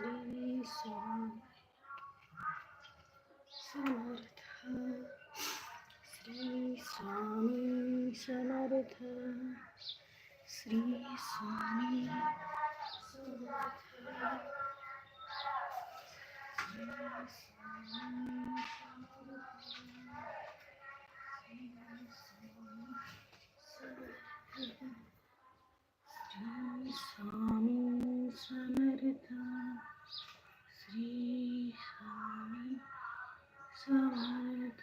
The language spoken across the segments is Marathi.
श्री स्वामी समर्थ श्री स्वामी समर्थ श्री स्वामी समर्थ श्री स्वामी समर्थ श्री स्वामी समर्थ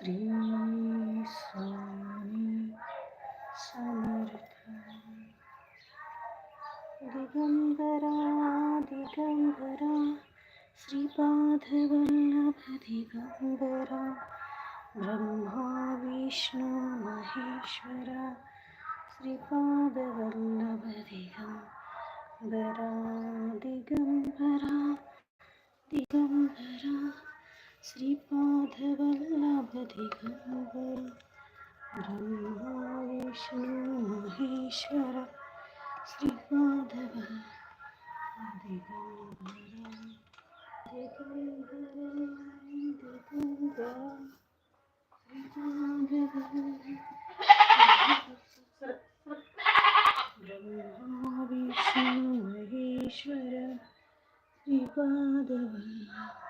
श्री स्वामी समर्थ। दिगंबरा दिगंबरा श्रीपादवल्लभ दिगंबरा ब्रह्मा विष्णु महेश्वरा श्रीपादवल्लभ दिगंबरा दिगंबरा। श्रीपादवल्लभधिगम्बर ब्रह्मा विष्णु महेश्वर श्रीपादवल्लभधिगम्बर ब्रह्मा विष्णु महेश्वर श्रीपादवल्लभ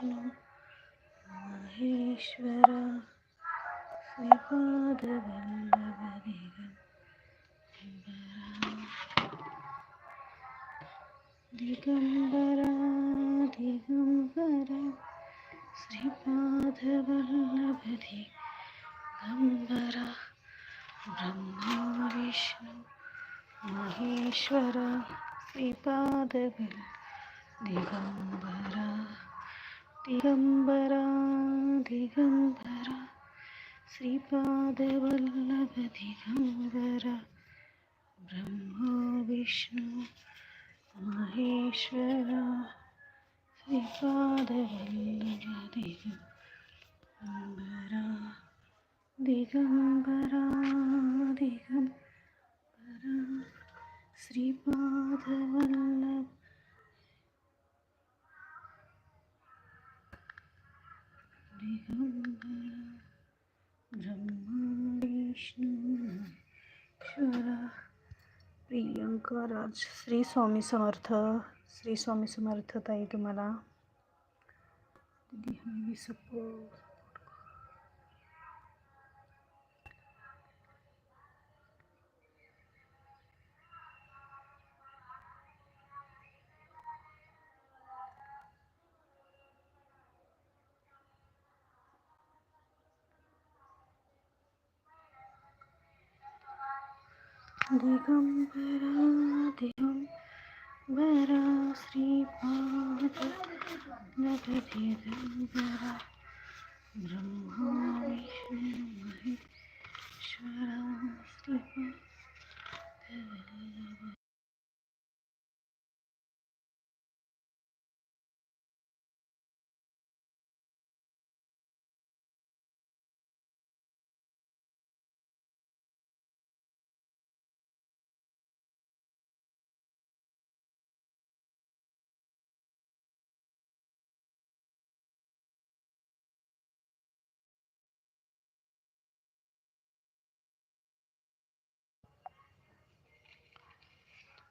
विष्णु महेश्वर श्रीपादवल्लभ दिगंबरा दिगंबरा श्रीपादवल्लभ दिगंबरा ब्रह्मा विष्णु महेश्वर श्रीपादवल्लभ दिगंबरा दिगम्बरा दिगम्बरा श्रीपादवल्लभदिगम्बरा ब्रह्मा विष्णु महेश्वरा श्रीपादवल्लभदिगम्बरा दिगम्बरा श्री स्वामी समर्थ श्री स्वामी समर्थ ताई तुम्हाला दिगंबरा दिगंबरा श्रीपाद जगदिगंबरा ब्रह्मा विष्णु महेश्वरा श्रीपाद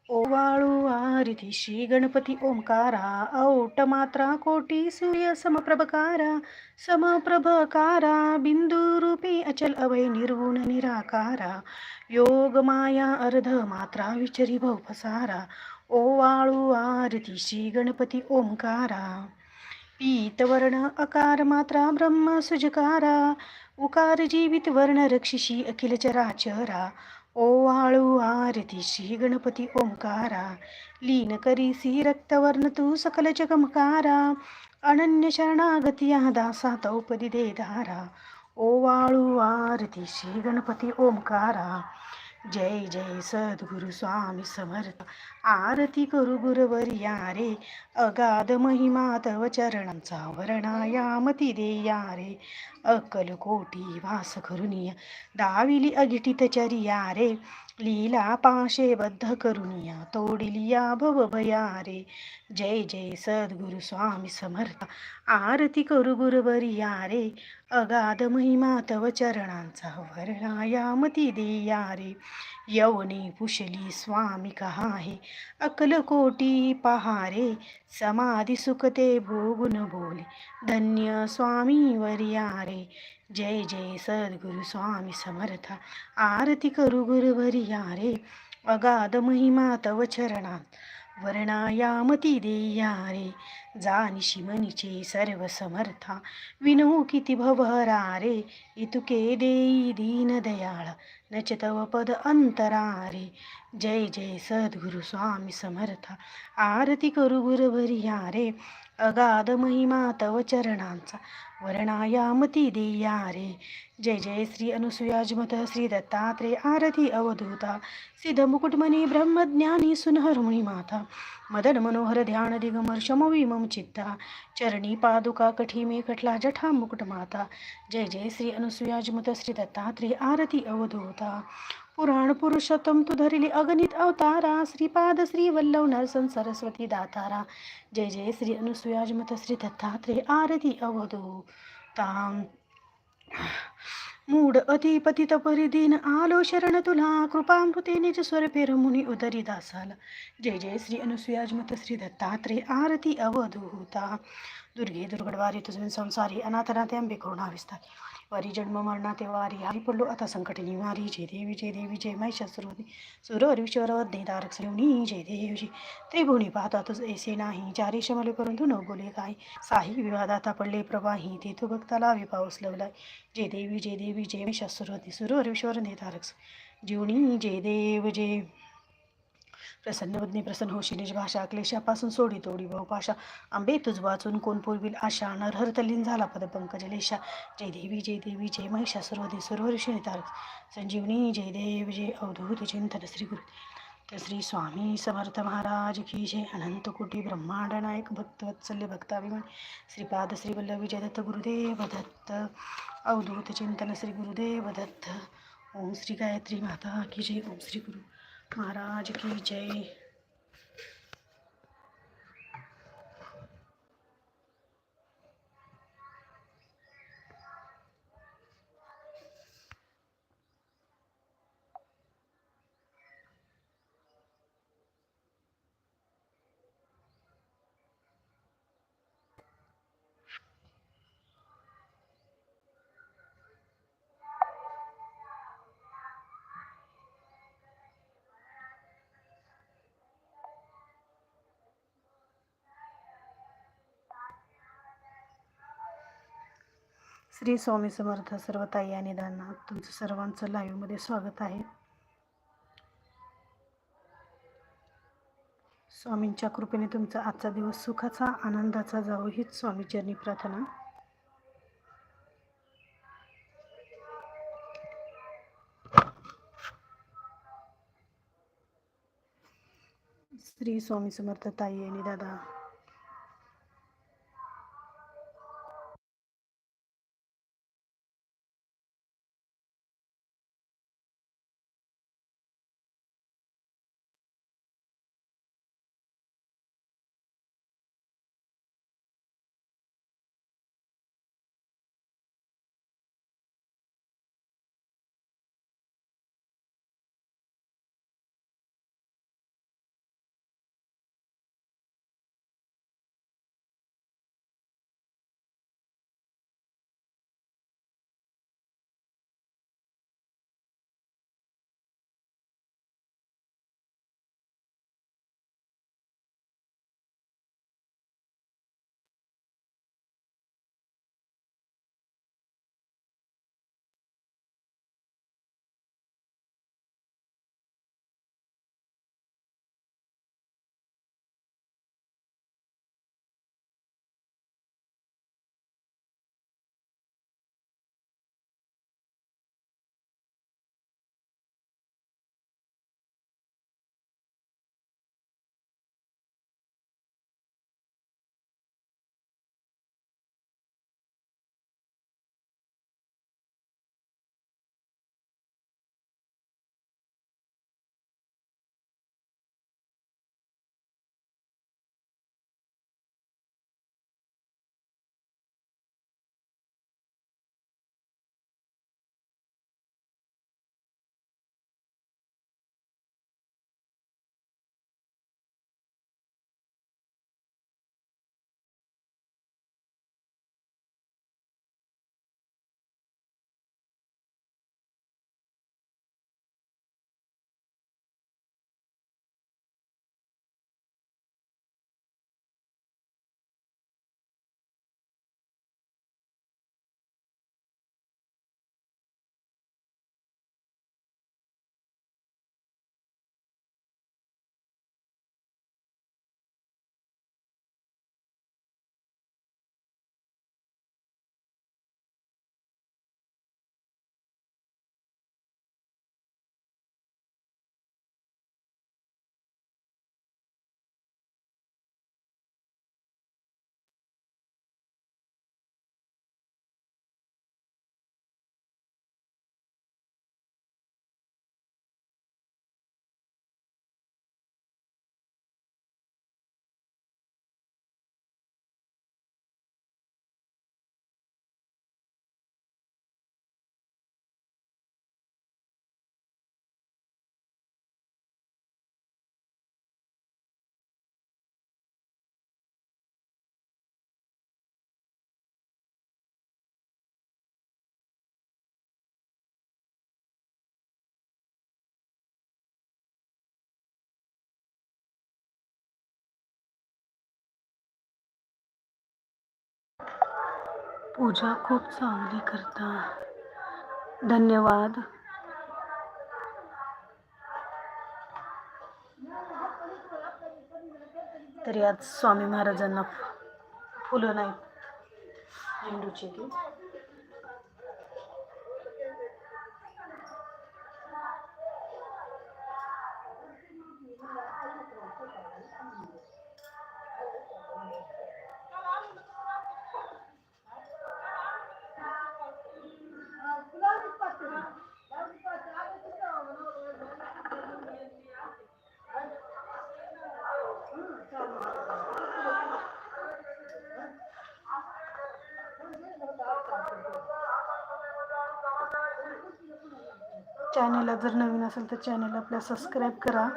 ओवाळू आरती श्री गणपती ओंकारा औट मात्रा कोटी सूर्य समप्रभकारा समप्रभकारा बिंदुरूपी अचल अवय निर्गुण निराकारा योग माया अर्ध मात्रा विचरी भवसारा ओवाळू आरती श्री गणपती ओंकारा पीतवर्ण अकार मात्रा ब्रह्म सुजकारा उकार जीवित वर्ण रक्षिषी अखिल चराचरा ओवाळू आरती श्री गणपती ओंकारा लीन करीसी रक्तवर्ण तू सकल जगमकारा अनन्य शरणागती या दासा तौपदी दे धारा ओवाळू आरती श्री गणपती ओंकारा जय जय सद्गुरु स्वामी समर्थ. आरती करू गुरुवर्या रे अगाध महिमा तव चरणांचा वर्णायामती देया रे अकल कोटी वास करुनिया. दाविली अगिटित चरिया रे लीला पाशे बद्ध करुनिया. तोडिलिया भव भया रे जय जय सद्गुरु स्वामी समर्थ. आरती करू गुरुवर्या रे अगाध महिमा तव चरणांचा वर्णायामती देया रे यवनी पुशली स्वामी कहाहे. अकल कोटी पहारे. समाधी सुखते भोगुन बोले धन्य स्वामी वरियारे. जय जय सद्गुरु स्वामी समर्था. आरती करू गुरुवरिया रे अगाध महिमा तव चरणात वर्णायामती देया रे जानिशी मनीचे सर्व समर्था विनो किती भवहरा रे इतुके देई दीन दयाळ नचतव पद अंतरा रे जय जय सद्गुरु स्वामी समर्था आरती करू गुरुवरिया रे अगाध महिमा तव चरणांचा वर्णायामती देया रे जय जय श्री अनुसुयाजमत श्री आरती अवधूता सिद्ध मुकुटमणी ब्रह्मज्ञानी सुनहरुणी माता मदन मनोहर ध्यान दिगमर शमवी मम चित्ता चरणी पादुका कठी मे कटला जठा मुकुट माता जय जय श्री अनुसुयाजमत श्री दत्तात्रे आरती अवधूता पुराण पुरुषोत्तम तू धरिली अगणित अवतारा श्रीपाद श्री वल्लभ नरसन सरस्वती दातारा जय जय श्री अनुसुयाजमत श्री दत्तात्रेय आरती अवधूता मूड अतिपतित परिदीन आलो शरण तुला कृपामृते निज स्वरूपे रमुनी उदरी दासाला जय जय श्री अनुसुयाजमत श्री दत्तात्रेय आरती अवधूता दुर्गे दुर्गडवारी तुझे संसारी अनाथनाथे अंबे करुणा विस्तार वारी जन्म मरणाते वारी हरी पडलो आता संकट निवारी. जय देवी जय देवी जय सुर सुरवर विश्वरवधी तारक श्रेवणी जय देवजी त्रिभुवनी पाहता तुझ ऐसे नाही. चारी शमले परंतु न बोले काय. साही विवादाता पडले प्रवाही. ते तू भक्ताला विपाऊस लवलाय. जय देवी जय देवी जय महिषासुरवधी सुरवर विश्वरवधी तारक जीवनी. जय देव जय प्रसन्न बदनी प्रसन्न होशी निज भाषा क्लेशापासून सोडी तोडी बहुपाशा आंबे तुझ वाचून कोण पूर्वील आशा? नरहर तल्लीन झाला पद पंकजलेशा जय देवी जय देवी जय महिषा. सर्वदे सर्वऋषी तारक. संजीवनी जय देव जय अवधूत चिंतन श्री गुरु. श्री स्वामी समर्थ महाराज की जय. अनंत कोटी ब्रह्मांड नायक भक्तवत्सल्य भक्ताभिमान. श्रीपाद श्री वल्लभ विजय दत्त गुरुदेव दत्त. अवधूत चिंतन श्री गुरुदेव दत्त. ओम श्री गायत्री माता की जय. ओम श्री गुरु. महाराज की जय श्री स्वामी समर्थ सर्व ताई आणि दाना तुमचं सर्वांचं लाईव्हमध्ये स्वागत आहे. स्वामींच्या कृपेने तुमचा आजचा दिवस सुखाचा आनंदाचा जावो हीच स्वामीचरणी प्रार्थना. श्री स्वामी समर्थ ताई आणि दादा पूजा खूप चांगली करता. धन्यवाद. तरी आज स्वामी महाराजांना फुलं नाहीत. झेंडूची ती. चॅनेलला जर नवीन असेल तर चॅनेलला आपल्या सबस्क्राईब करा.